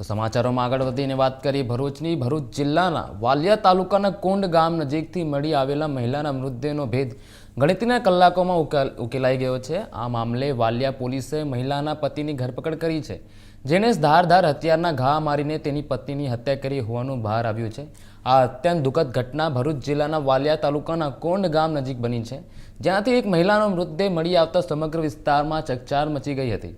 તો સમાચારોમાં આગળ વધીને વાત કરીએ ભરૂચની. ભરૂચ જિલ્લાના વાલિયા તાલુકાના કોંડ ગામ નજીકથી મળી આવેલા મહિલાના મૃતદેહનો ભેદ ગણતરીના કલાકોમાં ઉકેલ- ઉકેલાઈ ગયો છે. આ મામલે વાલિયા પોલીસે મહિલાના પતિની ધરપકડ કરી છે, જેને ધારધાર હથિયારના ઘા મારીને તેની પત્નીની હત્યા કરી હોવાનું બહાર આવ્યું છે. આ અત્યંત દુઃખદ ઘટના ભરૂચ જિલ્લાના વાલિયા તાલુકાના કોંડ ગામ નજીક બની છે, જ્યાંથી એક મહિલાનો મૃતદેહ મળી આવતા સમગ્ર વિસ્તારમાં ચકચાર મચી ગઈ હતી.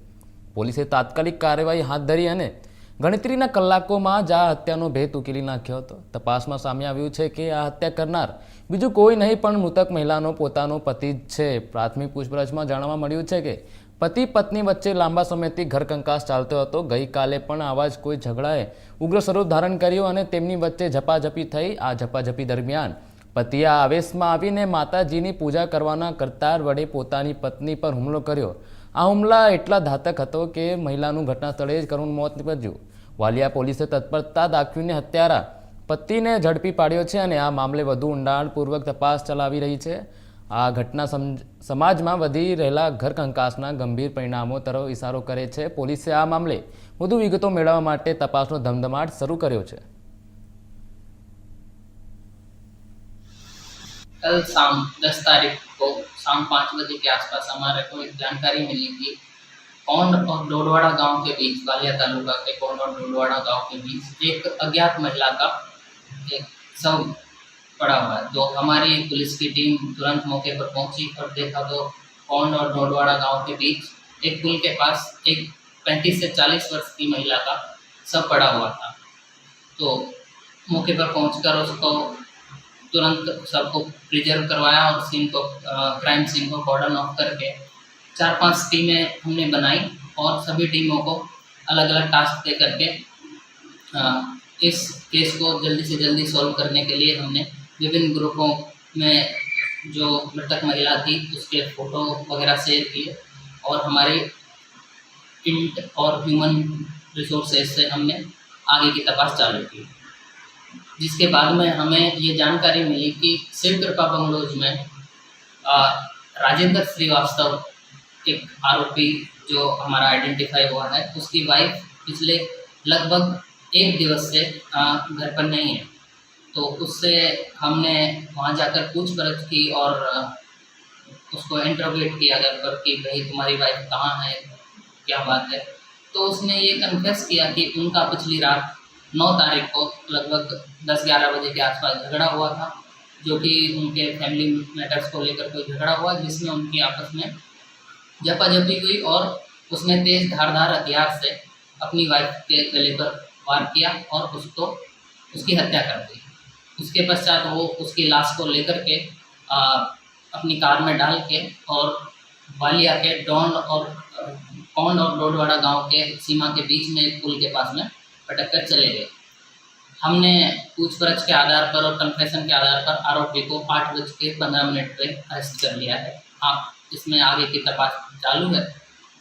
પોલીસે તાત્કાલિક કાર્યવાહી હાથ ધરી અને ગણતરીના કલાકોમાં જ આ હત્યાનો ભેદ ઉકેલી નાખ્યો હતો. તપાસમાં સામે આવ્યું છે કે આ હત્યા કરનાર બીજું કોઈ નહીં પણ મૃતક મહિલાનો પોતાનો પતિ જ છે. પ્રાથમિક પૂછપરછમાં જાણવા મળ્યું છે કે પતિ પત્ની વચ્ચે લાંબા સમયથી ઘર કંકાસ ચાલતો હતો. ગઈકાલે પણ આવા જ કોઈ ઝઘડાએ ઉગ્ર સ્વરૂપ ધારણ કર્યું અને તેમની વચ્ચે ઝપાઝપી થઈ. આ ઝપાઝપી દરમિયાન પતિએ આવેશમાં આવીને માતાજીની પૂજા કરવાના કરતાર વડે પોતાની પત્ની પર હુમલો કર્યો. આ હુમલા એટલા ઘાતક હતો કે મહિલાનું ઘટના સ્થળે જ કરુણ મોત નીપજ્યું. વાલિયા પોલીસે તત્પરતા દાખવીને હત્યારા પતિને ઝડપી પાડ્યો છે અને આ મામલે વધુ ઊંડાણપૂર્વક તપાસ ચલાવી રહી છે આ ઘટના સમ- સમાજમાં વધી રહેલા ઘર કંકાસના ગંભીર પરિણામો તરફ ઇશારો કરે છે પોલીસે આ મામલે વધુ વિગતો મેળવવા માટે તપાસનો ધમધમાટ શરૂ કર્યો છે कल शाम दस तारीख को शाम पाँच बजे के आसपास हमारे को एक जानकारी मिली थी कौंड और डोलवाड़ा गाँव के बीच बालिया तालुका के कौंड और डोलवाड़ा गाँव के बीच एक अज्ञात महिला का एक शव पड़ा हुआ है। तो हमारी पुलिस की टीम तुरंत मौके पर पहुँची और देखा तो कौंड और डोडवाड़ा गाँव के बीच एक पुल के पास एक पैंतीस से चालीस वर्ष की महिला का शव पड़ा हुआ था। तो मौके पर पहुंचकर उसको तुरंत सबको प्रिजर्व करवाया और सीन को क्राइम सीन को कॉर्डन ऑफ़ करके चार पाँच टीमें हमने बनाई और सभी टीमों को अलग अलग टास्क दे करके इस केस को जल्दी से जल्दी सॉल्व करने के लिए हमने विभिन्न ग्रुपों में जो मृतक महिला थी, उसके फ़ोटो वगैरह शेयर किए और हमारे इंट और ह्यूमन रिसोर्सेज से हमने आगे की तपास चालू की। जिसके बाद में हमें ये जानकारी मिली कि शिव कृपा बंगलोज में राजेंद्र श्रीवास्तव एक आरोपी जो हमारा आइडेंटिफाई हुआ है, उसकी वाइफ पिछले लगभग एक दिवस से घर पर नहीं है। तो उससे हमने वहाँ जाकर पूछ पूछपरछ की और उसको इंटरोगेट किया घर पर कि भाई तुम्हारी वाइफ कहाँ है, क्या बात है? तो उसने ये कन्फेस किया कि उनका पिछली रात नौ तारीख को लगभग दस ग्यारह बजे के आसपास झगड़ा हुआ था, जो कि उनके फैमिली मैटर्स को लेकर कोई झगड़ा हुआ, जिसमें उनकी आपस में झपाझपी हुई और उसने तेज धारदार हथियार से अपनी वाइफ के गले पर वार किया और उसको उसकी हत्या कर दी। उसके पश्चात वो उसकी लाश को लेकर के आ, अपनी कार में डाल के और वालिया के डोंड और कौंड और डोडवाड़ा गाँव के सीमा के बीच में एक पुल के पास में पटक कर चले गए। हमने पूछपरछ के आधार पर और कन्फेशन के आधार पर आरोपी को आठ बज के पंद्रह मिनट पर अरेस्ट कर लिया है। आप इसमें आगे की तपास चालू है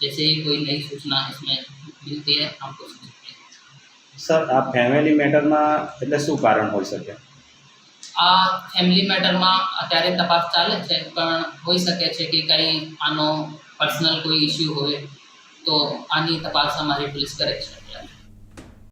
जैसे ही कोई नई सूचना इसमें मिलती है हमको सूचित करें। સર આ ફેમિલી મેટરમાં એટલે શું કારણ હોઈ શકે આ ફેમિલી મેટરમાં અત્યારે તપાસ ચાલે છે પણ હોઈ શકે છે કે કંઈ આનો પર્સનલ કોઈ ઇસ્યુ હોય તો આની તપાસ અમારી પોલીસ કરે છે